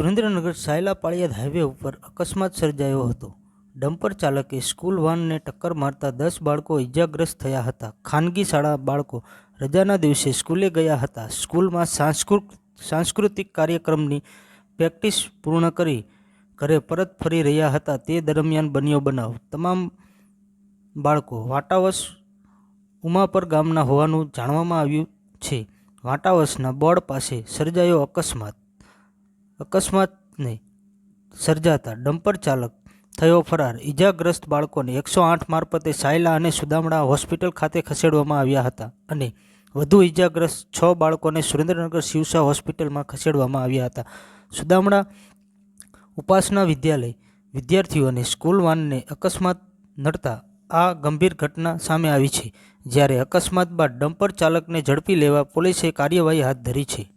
Surendranagar Sayla Paliyad highway ઉપર અકસ્માત સર્જાયો હતો. ડમ્પર ચાલકે સ્કૂલ વાનને ટક્કર મારતા દસ બાળકો ઇજાગ્રસ્ત થયા હતા. ખાનગી શાળા બાળકો રજાના દિવસે સ્કૂલે ગયા હતા. સ્કૂલમાં સાંસ્કૃત, સાંસ્કૃતિક કાર્યક્રમની પ્રેક્ટિસ પૂર્ણ કરી ઘરે પરત ફરી રહ્યા હતા. તે દરમિયાન બન્યો બનાવ. તમામ બાળકો વાટાવસ ઉમાપર ગામના હોવાનું જાણવામાં આવ્યું છે. વાટાવસના બોર્ડ પાસે સર્જાયો અકસ્માત. અકસ્માતને સર્જાતા ડમ્પર ચાલક થયો ફરાર. ઈજાગ્રસ્ત બાળકોને એકસો આઠ મારફતે સાયલા અને સુદામડા હોસ્પિટલ ખાતે ખસેડવામાં આવ્યા હતા અને વધુ ઈજાગ્રસ્ત છ બાળકોને સુરેન્દ્રનગર શિવસા હોસ્પિટલમાં ખસેડવામાં આવ્યા હતા. સુદામડા ઉપાસના વિદ્યાલય વિદ્યાર્થીઓને સ્કૂલ વાનને અકસ્માત નડતા આ ગંભીર ઘટના સામે આવી છે. જ્યારે અકસ્માત બાદ ડમ્પર ચાલકને ઝડપી લેવા પોલીસે કાર્યવાહી હાથ ધરી છે.